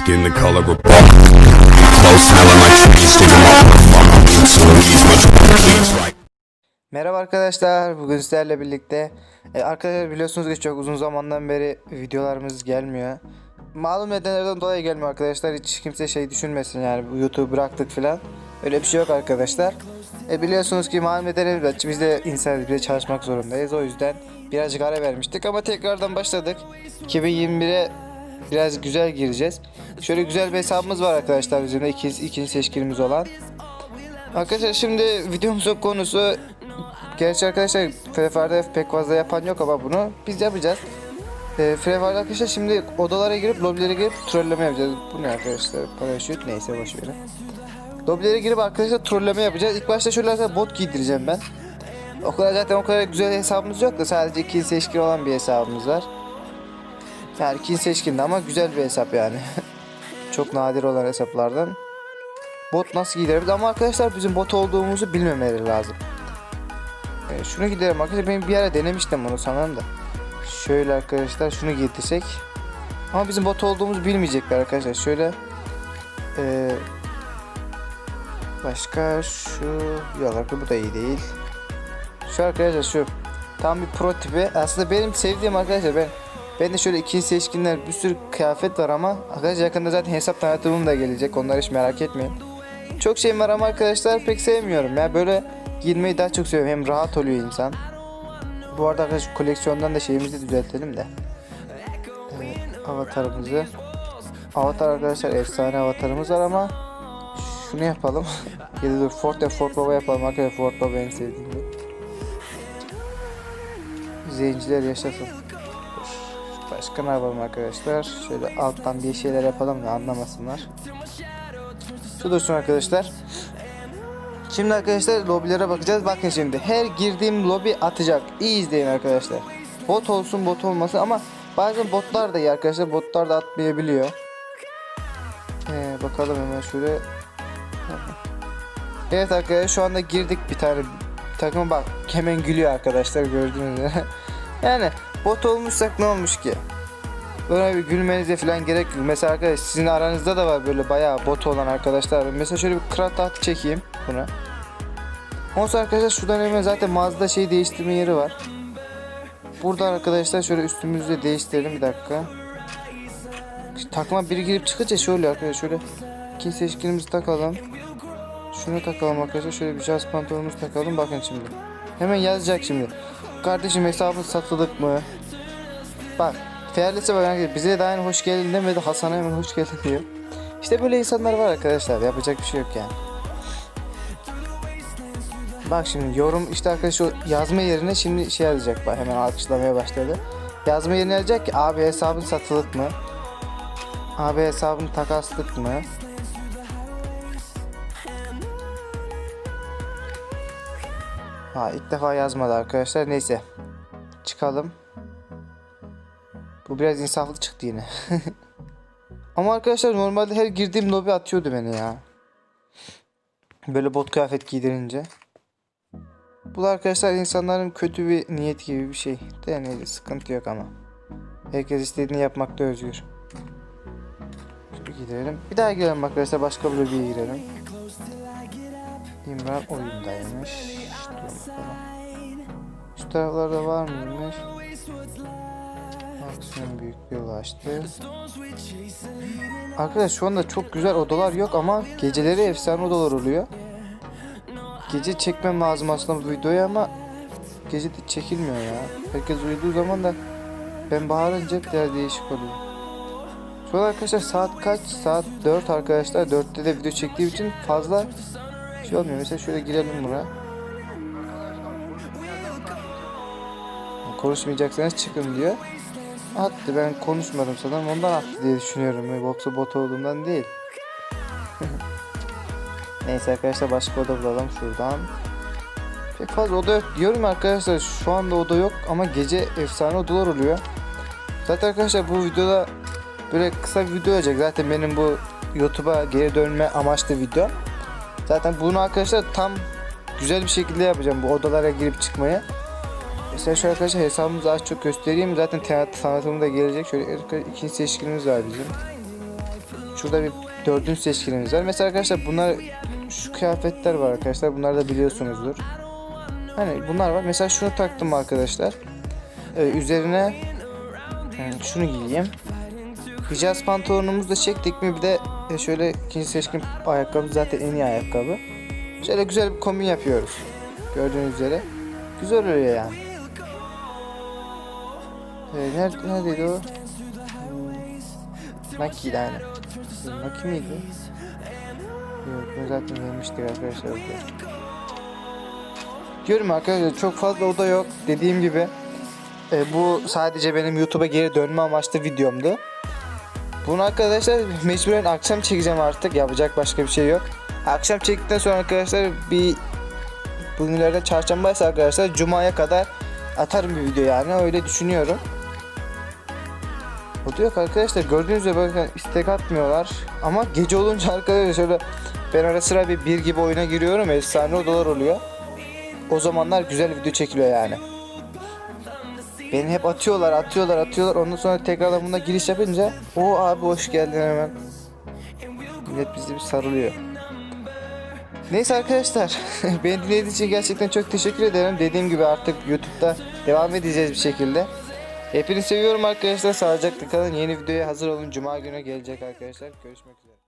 Skin the color of bark. Close smelling like trees. Digging farm. So much please right. Merhaba arkadaşlar. Bugün sizlerle birlikte e, arkadaşlar biliyorsunuz ki çok uzun zamandan beri videolarımız gelmiyor. Malum nedenlerden dolayı gelmiyor arkadaşlar. Hiç kimse şey düşünmesin yani YouTube bıraktık filan. Öyle bir şey yok arkadaşlar. E, biliyorsunuz ki malum nedenlerden biz de biz de çalışmak zorundayız. O yüzden birazcık ara vermiştik ama tekrardan başladık. 2021'e biraz güzel gireceğiz. Şöyle güzel bir hesabımız var arkadaşlar bizim de ikinci, ikinci seçkinimiz olan. Arkadaşlar şimdi videomuzun konusu Gerçi arkadaşlar Free pek fazla yapan yok ama bunu biz yapacağız. Ee, Free arkadaşlar şimdi odalara girip lobilere girip trolleme yapacağız. Bu ne arkadaşlar? Paraşüt neyse boş verin. Lobilere girip arkadaşlar trolleme yapacağız. İlk başta şöyle bot giydireceğim ben. O kadar zaten o kadar güzel hesabımız yok da sadece ikinci seçkin olan bir hesabımız var. Yani ikinci seçkin de ama güzel bir hesap yani. Çok nadir olan hesaplardan. Bot nasıl giydirebiliriz ama arkadaşlar bizim bot olduğumuzu bilmemeleri lazım. Ee, şunu gidelim arkadaşlar ben bir ara denemiştim bunu sanırım da. Şöyle arkadaşlar şunu giydirsek. Ama bizim bot olduğumuzu bilmeyecekler arkadaşlar. Şöyle ee, başka şu yok arkadaşlar bu da iyi değil. Şu arkadaşlar şu tam bir pro tipi. Aslında benim sevdiğim arkadaşlar ben ben de şöyle iki seçkinler bir sürü kıyafet var ama arkadaşlar yakında zaten hesap tanıtımım da gelecek. Onları hiç merak etmeyin. Çok şeyim var ama arkadaşlar pek sevmiyorum ya böyle giyinmeyi daha çok seviyorum hem rahat oluyor insan. Bu arada arkadaşlar koleksiyondan da şeyimizi düzeltelim de. Evet, avatarımızı. Avatar arkadaşlar efsane avatarımız var ama şunu yapalım. ya da dur Fort ve Fort Baba yapalım arkadaşlar Fort Baba en sevdiğim. Zenciler yaşasın. Başka ne yapalım arkadaşlar? Şöyle alttan bir şeyler yapalım da anlamasınlar. Şu dursun arkadaşlar. Şimdi arkadaşlar lobilere bakacağız. Bakın şimdi her girdiğim lobi atacak. İyi izleyin arkadaşlar. Bot olsun bot olmasın ama bazen botlar da iyi arkadaşlar. Botlar da atmayabiliyor. Ee, bakalım hemen şöyle. Evet arkadaşlar şu anda girdik bir tane takıma bak. Hemen gülüyor arkadaşlar gördüğünüz üzere. yani bot olmuşsak ne olmuş ki? Böyle bir gülmenize falan gerek yok. Mesela arkadaş sizin aranızda da var böyle bayağı bot olan arkadaşlar. Mesela şöyle bir kral tahtı çekeyim buna. Sonra arkadaşlar şuradan hemen zaten mağazada şey değiştirme yeri var. Burada arkadaşlar şöyle üstümüzü de değiştirelim bir dakika. Takma biri girip çıkınca şöyle arkadaşlar şöyle iki seçkinimizi takalım. Şunu takalım arkadaşlar şöyle bir jazz pantolonumuzu takalım bakın şimdi. Hemen yazacak şimdi. Kardeşim hesabın satılık mı? Bak Fearless'e bak arkadaşlar bize daha yeni hoş geldin demedi Hasan'a hemen hoş geldin diyor. İşte böyle insanlar var arkadaşlar yapacak bir şey yok yani. Bak şimdi yorum işte arkadaş o yazma yerine şimdi şey yazacak bak hemen alkışlamaya başladı. Yazma yerine yazacak ki abi hesabın satılık mı? Abi hesabın takaslık mı? Ha ilk defa yazmadı arkadaşlar neyse. Çıkalım. Bu biraz insaflı çıktı yine. Ama arkadaşlar normalde her girdiğim lobi atıyordu beni ya. Böyle bot kıyafet giydirince. Bu da arkadaşlar insanların kötü bir niyet gibi bir şey. De neyse sıkıntı yok ama. Herkes istediğini yapmakta özgür. Şöyle gidelim. Bir daha girelim arkadaşlar başka bir lobiye girelim. İmran oyundaymış. Şu taraflarda var mıymış? Maksimum büyüklüğe ulaştı. Arkadaşlar şu anda çok güzel odalar yok ama geceleri efsane odalar oluyor. Gece çekmem lazım aslında bu videoyu ama gece de çekilmiyor ya. Herkes uyuduğu zaman da ben bağırınca biraz değişik oluyor. Şu an arkadaşlar saat kaç? Saat 4 arkadaşlar. 4'te de video çektiğim için fazla şey olmuyor. Mesela şöyle girelim buna. Konuşmayacaksanız çıkın diyor. Attı ben konuşmadım sanırım ondan attı diye düşünüyorum. Yoksa bot olduğundan değil. Neyse arkadaşlar başka oda bulalım şuradan. Pek fazla oda yok diyorum arkadaşlar şu anda oda yok ama gece efsane odalar oluyor. Zaten arkadaşlar bu videoda böyle kısa bir video olacak. Zaten benim bu YouTube'a geri dönme amaçlı video. Zaten bunu arkadaşlar tam güzel bir şekilde yapacağım bu odalara girip çıkmayı. Mesela şu arkadaşlar hesabımızı az çok göstereyim. Zaten tanıtımı da gelecek. Şöyle ikinci seçkinimiz var bizim. şurada bir dördüncü seçkinimiz var. Mesela arkadaşlar bunlar şu kıyafetler var arkadaşlar. Bunları da biliyorsunuzdur. Hani bunlar var. Mesela şunu taktım arkadaşlar. Ee, üzerine hmm, şunu giyeyim. Hicaz pantolonumuzu da çektik mi bir de e, şöyle ikinci seçkin ayakkabı zaten en iyi ayakkabı. Şöyle güzel bir kombin yapıyoruz. Gördüğünüz üzere. Güzel oluyor yani. Ee, nerede, neredeydi o? Hmm, Naki'ydi yani. Naki miydi? Yok zaten vermiştik arkadaşlar. Diyorum arkadaşlar çok fazla oda yok. Dediğim gibi e, bu sadece benim YouTube'a geri dönme amaçlı videomdu. Bunu arkadaşlar mecburen akşam çekeceğim artık. Yapacak başka bir şey yok. Akşam çektikten sonra arkadaşlar bir bugünlerde çarşambaysa arkadaşlar cumaya kadar atarım bir video yani öyle düşünüyorum. O da yok arkadaşlar gördüğünüz gibi bakın istek atmıyorlar. Ama gece olunca arkadaşlar şöyle ben ara sıra bir bir gibi oyuna giriyorum efsane odalar oluyor. O zamanlar güzel video çekiliyor yani. Beni hep atıyorlar atıyorlar atıyorlar ondan sonra tekrardan buna giriş yapınca o abi hoş geldin hemen. Millet bizi bir sarılıyor. Neyse arkadaşlar beni dinlediğiniz için gerçekten çok teşekkür ederim. Dediğim gibi artık YouTube'da devam edeceğiz bir şekilde. Hepinizi seviyorum arkadaşlar. Sağlıcakla kalın. Yeni videoya hazır olun. Cuma günü gelecek arkadaşlar. Görüşmek üzere.